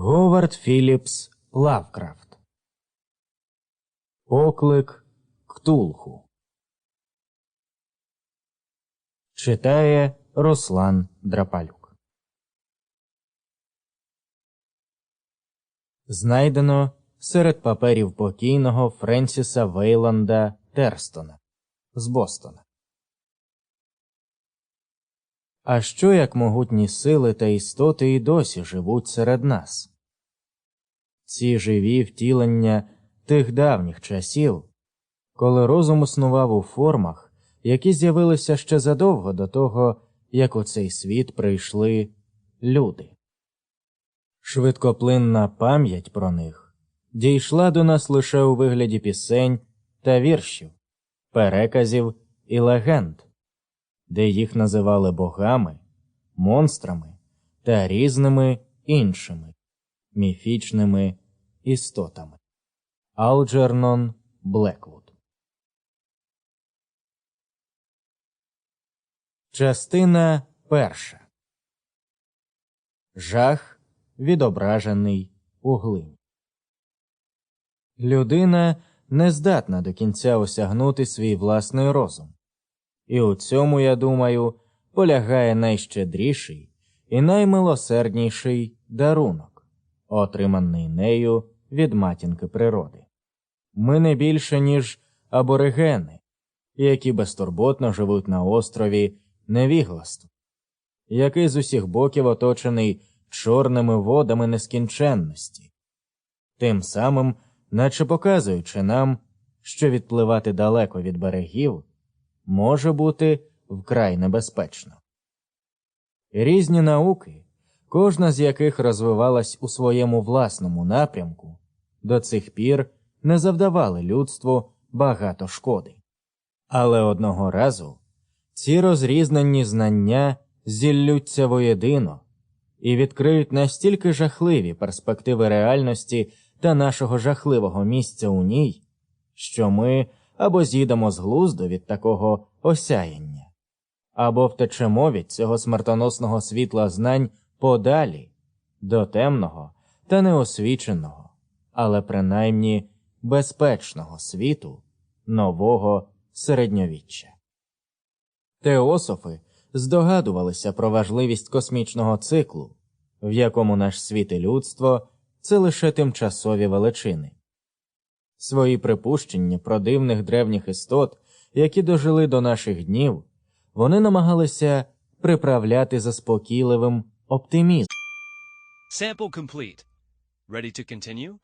Говард Філіпс Лавкрафт Поклик Ктулху Читає Руслан Драпалюк. Знайдено серед паперів покійного Френсіса Вейланда Терстона з Бостона. А що як могутні сили та істоти і досі живуть серед нас? Ці живі втілення тих давніх часів, коли розум існував у формах, які з'явилися ще задовго до того, як у цей світ прийшли люди. Швидкоплинна пам'ять про них дійшла до нас лише у вигляді пісень та віршів, переказів і легенд де їх називали богами, монстрами та різними іншими міфічними істотами. Алджернон Блеквуд. Частина перша Жах відображений у глині. Людина не здатна до кінця осягнути свій власний розум. І у цьому, я думаю, полягає найщедріший і наймилосердніший дарунок, отриманий нею від матінки природи. Ми не більше, ніж аборигени, які безтурботно живуть на острові невігластва, який з усіх боків оточений чорними водами нескінченності, тим самим, наче показуючи нам, що відпливати далеко від берегів може бути вкрай небезпечно. Різні науки, кожна з яких розвивалась у своєму власному напрямку, до цих пір не завдавали людству багато шкоди. Але одного разу ці розрізнені знання зіллються воєдино і відкриють настільки жахливі перспективи реальності та нашого жахливого місця у ній, що ми або з'їдемо з глузду від такого осяяння, або втечемо від цього смертоносного світла знань подалі, до темного та неосвіченого, але принаймні безпечного світу нового середньовіччя. Теософи здогадувалися про важливість космічного циклу, в якому наш світ і людство це лише тимчасові величини. Свої припущення про дивних древніх істот, які дожили до наших днів, вони намагалися приправляти заспокійливим оптимізмом. Sample complete. Ready to continue?